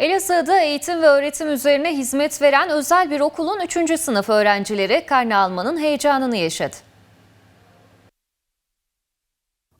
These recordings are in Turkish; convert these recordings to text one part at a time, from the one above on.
Elazığ'da eğitim ve öğretim üzerine hizmet veren özel bir okulun 3. sınıf öğrencileri karne almanın heyecanını yaşadı.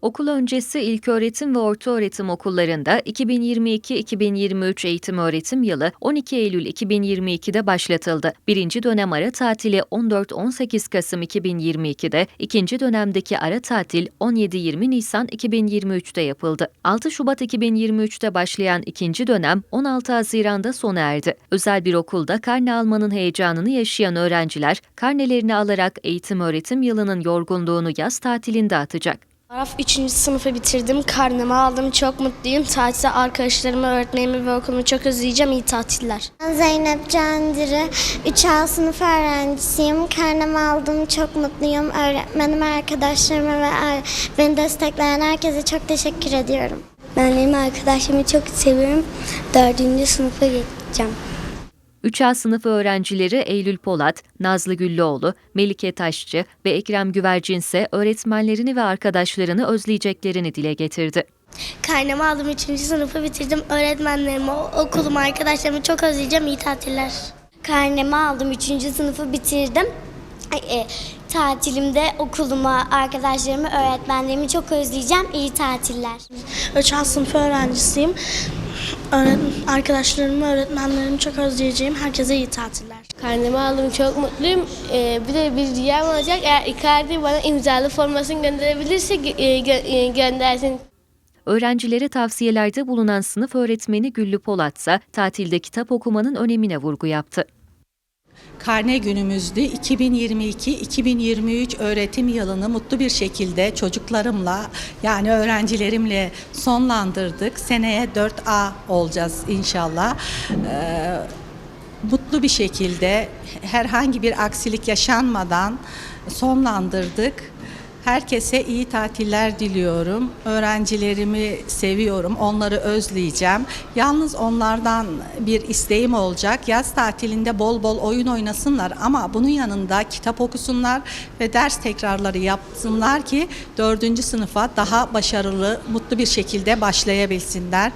Okul öncesi ilköğretim ve ortaöğretim okullarında 2022-2023 eğitim öğretim yılı 12 Eylül 2022'de başlatıldı. Birinci dönem ara tatili 14-18 Kasım 2022'de, ikinci dönemdeki ara tatil 17-20 Nisan 2023'te yapıldı. 6 Şubat 2023'te başlayan ikinci dönem 16 Haziran'da sona erdi. Özel bir okulda karne almanın heyecanını yaşayan öğrenciler, karnelerini alarak eğitim öğretim yılının yorgunluğunu yaz tatilinde atacak. Araf 3. sınıfı bitirdim. Karnımı aldım. Çok mutluyum. Tatilde arkadaşlarımı, öğretmenimi ve okulumu çok özleyeceğim. İyi tatiller. Ben Zeynep Candire, 3A sınıf öğrencisiyim. Karnımı aldım, çok mutluyum. Öğretmenime, arkadaşlarıma ve beni destekleyen herkese çok teşekkür ediyorum. Ben benim arkadaşlarımı çok seviyorum. 4. sınıfa geçeceğim. 3A sınıf öğrencileri Eylül Polat, Nazlı Güllüoğlu, Melike Taşçı ve Ekrem Güvercin ise öğretmenlerini ve arkadaşlarını özleyeceklerini dile getirdi. Karnımı aldım. 3. sınıfı bitirdim. Öğretmenlerimi, okulumu, arkadaşlarımı çok özleyeceğim. İyi tatiller. Karnemi aldım, 3. sınıfı bitirdim. E, tatilimde okuluma, arkadaşlarımı, öğretmenlerimi çok özleyeceğim. İyi tatiller. 3. sınıf öğrencisiyim. Arkadaşlarımı, öğretmenlerimi çok özleyeceğim. Herkese iyi tatiller. Karnemi aldım çok mutluyum. Ee, bir de bir ricam olacak. Eğer Icardi bana imzalı formasını gönderebilirse gö- e, gö- e, göndersin. Öğrencilere tavsiyelerde bulunan sınıf öğretmeni Güllü Polat ise tatilde kitap okumanın önemine vurgu yaptı. Karne günümüzdü. 2022-2023 öğretim yılını mutlu bir şekilde çocuklarımla yani öğrencilerimle sonlandırdık. Seneye 4A olacağız inşallah. Ee, mutlu bir şekilde herhangi bir aksilik yaşanmadan sonlandırdık. Herkese iyi tatiller diliyorum. Öğrencilerimi seviyorum. Onları özleyeceğim. Yalnız onlardan bir isteğim olacak. Yaz tatilinde bol bol oyun oynasınlar ama bunun yanında kitap okusunlar ve ders tekrarları yapsınlar ki dördüncü sınıfa daha başarılı, mutlu bir şekilde başlayabilsinler.